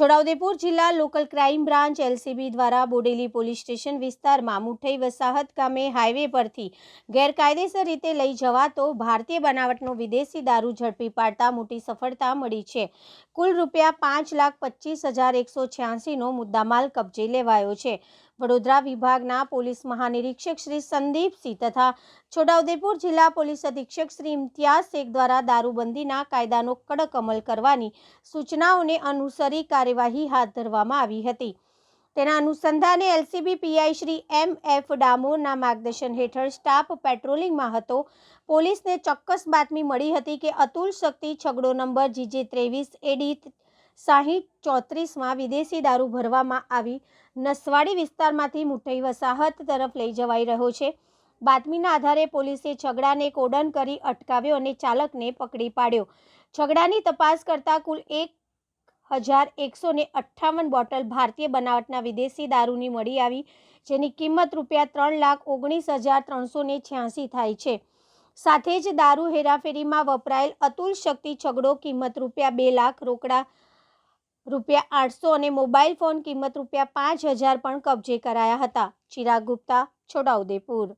છોટાઉદેપુર જિલ્લા local crime branch LCB દ્વારા Bodeli police station વિસ્તારમાં મુઠ્ઠઈ વસાહત ગામે હાઈવે પરથી ગેરકાયદેસર રીતે લઈ જવાતો ભારતીય બનાવટનો વિદેશી દારૂ ઝડપી પાડતા મોટી સફળતા મળી છે. કુલ રૂપિયા પાંચ લાખ પચીસ હજાર એકસો છ્યાસીનો મુદ્દામાલ કબજે લેવાયો છે. વડોદરા વિભાગના પોલીસ મહાનિરીક્ષક શ્રી સંદીપસિંહ તથા છોટાઉદેપુર જિલ્લા પોલીસ અધિક્ષક શ્રી ઇમ્તિયાઝ શેખ દ્વારા દારૂબંધીના કાયદાનો કડક અમલ કરવાની સૂચનાઓને અનુસરી કાર્યવાહી હાથ ધરવામાં આવી હતી. તેના અનુસંધાને LCB PI Shri M F ડામોરના માર્ગદર્શન હેઠળ સ્ટાફ પેટ્રોલિંગમાં હતો. પોલીસને ચોક્કસ બાતમી મળી હતી કે અતુલ શક્તિ છગડો નંબર જીજે ત્રેવીસ એડી સાહીઠ ચોત્રીસમાં વિદેશી દારૂ ભરવામાં આવી. નસવાડી વિસ્તારમાંથી મુઠ્ઠઈ વસાહત તરફ લઈ જવાઈ રહ્યો છે. બાતમીના આધારે પોલીસે છગડાને કોડન કરી અટકાવ્યો અને ચાલકને પકડી પાડ્યો. છગડાની તપાસ કરતાં કુલ એક હજાર એકસો ને અઠ્ઠાવન બોટલ ભારતીય બનાવટના વિદેશી દારૂની મળી આવી, જેની કિંમત રૂપિયા ત્રણ લાખ ઓગણીસ હજાર ત્રણસો ને છ્યાસી થાય છે. સાથે જ દારૂ હેરાફેરીમાં વપરાયેલ અતુલ શક્તિ છગડો કિંમત રૂપિયા બે લાખ રોકડા રૂપિયા આઠસો અને મોબાઈલ ફોન કિંમત રૂપિયા પાંચ હજાર પણ કબજે કરાયા હતા. ચિરાગ ગુપ્તા છોટાઉદેપુર